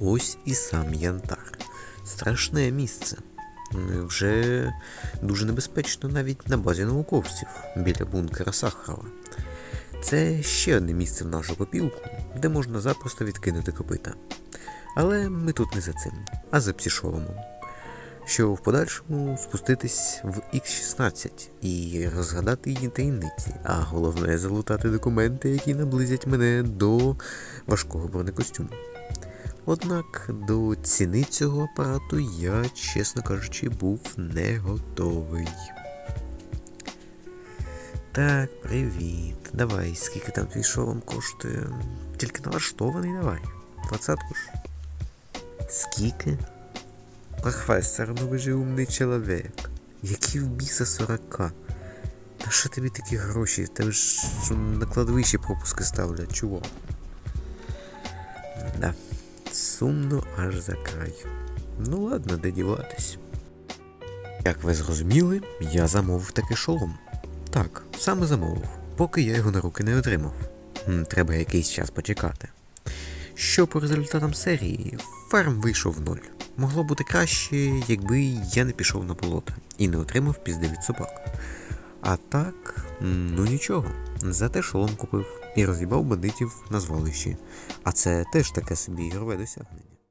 ось і сам Янтар. Страшне місце. Вже дуже небезпечно навіть на базі науковців біля бункера Сахарова. Це ще одне місце в нашу копілку, де можна запросто відкинути копита. Але ми тут не за цим, а за псішоломом. Що в подальшому спуститись в X16 і розгадати її таємниці, а головне залутати документи, які наблизять мене до важкого бронекостюму. Однак до ціни цього апарату я, чесно кажучи, був не готовий. Так, привіт. Давай, скільки там твій шолом коштує? Тільки налаштований давай. Двадцятку ж. Скільки? Професор, ну ви же умний чоловік. Які в біса 40? Та що тобі такі гроші? Тебе ж на кладовищі пропуски ставлять, чувак. Да, сумно аж за край. Ну ладно, де. Як ви зрозуміли, я замовив такий шолом. Так, саме замовив, поки я його на руки не отримав. Треба якийсь час почекати. Що по результатам серії, фарм вийшов в ноль. Могло бути краще, якби я не пішов на болото і не отримав пізди від собак. А так, ну нічого. Зате шолом купив і роз'їбав бандитів на звалищі. А це теж таке собі ігрове досягнення.